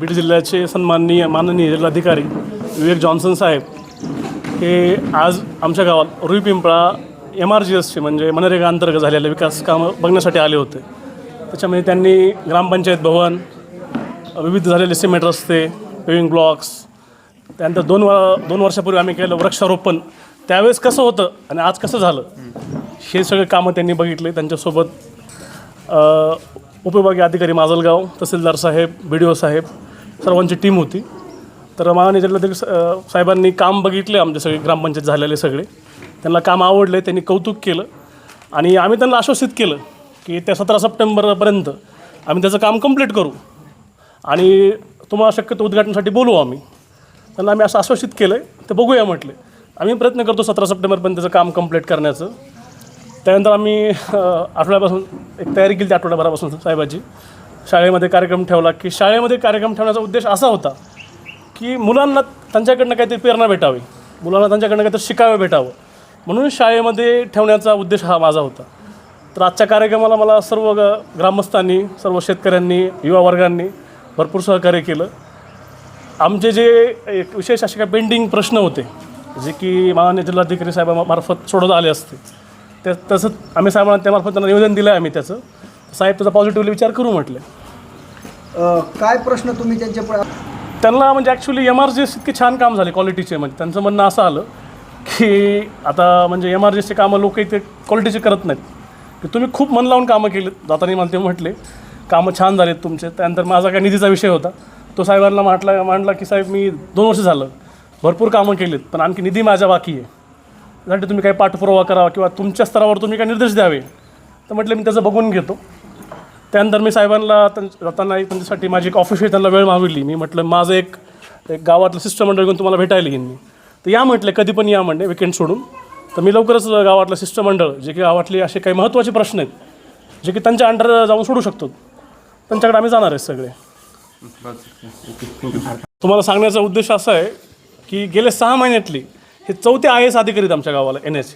बीड जिल्ह्याचे सन्माननीय माननीय जिल्हाधिकारी विवेक जॉन्सन साहेब हे आज आमच्या गावात Rui Pimpala M R G एसचे म्हणजे मनरेगा अंतर्गत झालेले विकास कामं बघण्यासाठी आले होते. त्याच्यामध्ये त्यांनी ग्रामपंचायत भवन विविध झालेले सिमेंट रस्ते पेविंग ब्लॉक्स त्यानंतर दोन व दोन वर्षापूर्वी आम्ही केलं वृक्षारोपण. त्यावेळेस कसं होतं आणि आज कसं झालं हे सगळे कामं त्यांनी बघितले. त्यांच्यासोबत उपविभागीय अधिकारी माजलगाव तहसीलदार साहेब बी डी ओ साहेब सर्वांची टीम होती. तर माननीय स- साहेबांनी काम बघितले आमचे सगळे ग्रामपंचायत झालेले सगळे. त्यांना काम आवडले त्यांनी कौतुक केलं. आणि आम्ही त्यांना आश्वासित केलं की त्या सतरा सप्टेंबरपर्यंत आम्ही त्याचं काम कंप्लीट करू. आणि तुम्हाला शक्यतो उद्घाटनासाठी बोलू आम्ही. त्यांना आम्ही असं आश्वासित केलं आहे ते बघूया म्हटले. आम्ही प्रयत्न करतो सतरा सप्टेंबरपर्यंत त्याचं काम कंप्लीट करण्याचं. त्यानंतर आम्ही आठवड्यापासून एक तयारी केली त्या आठवड्याभरापासून साहेबाची. शाळेमध्ये कार्यक्रम ठेवला की शाळेमध्ये कार्यक्रम ठेवण्याचा उद्देश असा होता की मुलांना त्यांच्याकडनं काहीतरी प्रेरणा भेटावी. मुलांना त्यांच्याकडनं काहीतरी शिकावं भेटावं. म्हणून शाळेमध्ये ठेवण्याचा उद्देश हा माझा होता. तर आजच्या कार्यक्रमाला मला सर्व ग्रामस्थांनी सर्व शेतकऱ्यांनी युवा वर्गांनी भरपूर सहकार्य केलं. आमचे जे एक विशेष असे काही पेंडिंग प्रश्न होते जे की माननीय जिल्हाधिकारी साहेबामार्फत सोडवत आले असते. त्या तसंच आम्ही साहेबांना त्यामार्फत त्यांना निवेदन दिलं आहे आम्ही त्याचं. साहेब त्याचा पॉझिटिव्हली विचार करू म्हटले. अ, काय प्रश्न तुम्ही त्यांच्या त्यांना म्हणजे actually M R G S इतके छान काम झाले क्वालिटीचे म्हणजे त्यांचं म्हणणं असं आलं की आता म्हणजे एम आर जी एसचे कामं लोक इथे क्वालिटीचे करत नाहीत. की तुम्ही खूप मन लावून कामं केली जाताना मला ते म्हटले कामं छान झालेत तुमचे. त्यानंतर माझा काय निधीचा विषय होता. तो साहेबांना म्हटला मांडला की साहेब मी दोन वर्ष झालं भरपूर कामं केलीत पण आणखी निधी माझ्या बाकी आहे. त्यासाठी तुम्ही काही पाठपुरावा करावा किंवा तुमच्या स्तरावर तुम्ही काही निर्देश द्यावे. तर म्हटलं मी त्याचं बघून घेतो. त्यानंतर मी साहेबांना त्यां- जाताना एक त्यांच्यासाठी माझी एक ऑफिस त्यांना वेळ मागविली. मी म्हटलं माझं एक एक गावातलं सिस्टम मंडळ घेऊन तुम्हाला भेटायला येईन मी. तर या म्हटले कधी पण या म्हणले विकेंड सोडून. तर मी लवकरच गावातलं शिष्टमंडळ जे की गावातले असे काही महत्त्वाचे प्रश्न आहेत जे की त्यांच्या अंडर जाऊन सोडू शकतो. त्यांच्याकडे आम्ही जाणार आहे सगळे. तुम्हाला सांगण्याचा उद्देश असा आहे की गेले सहा महिन्यातली हे चौथे आय एस अधिकारी आमच्या गावाला एन एच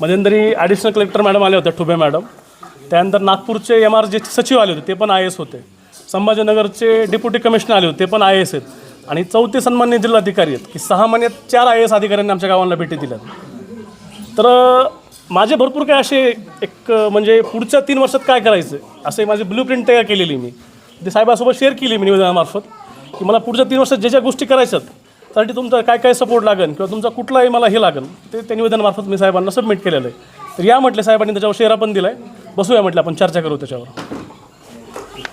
मध्यंतरी ॲडिशनल कलेक्टर मॅडम आले होत्या ठुबे मॅडम त्यानंतर नागपूरचे एम आर जे सचिव आले होते ते पण आय एस होते. संभाजीनगरचे डेप्युटी कमिशनर आले होते ते पण आय एस आहेत. आणि चौथे सन्मान्य जिल्हाधिकारी आहेत की सहा महिन्यात चार आय एस अधिकाऱ्यांनी आमच्या गावांना भेटी दिल्या तर माझे भरपूर काय असे एक म्हणजे पुढच्या तीन वर्षात काय करायचं असे माझी ब्ल्यू प्रिंट तयार केलेली मी. ते साहेबासोबत शेअर केली मी निवेदनामार्फत की मला पुढच्या तीन वर्षात ज्या ज्या गोष्टी करायच्यात त्यासाठी तुमचा काय काय सपोर्ट लागेल किंवा तुमचा कुठलाही मला हे लागेल ते त्या निवेदनामार्फत मी साहेबांना सबमिट केलेलं आहे. तर या म्हटले साहेबांनी त्याच्यावर शेरा पण दिला आहे बसूया म्हटलं आपण चर्चा करू त्याच्यावर.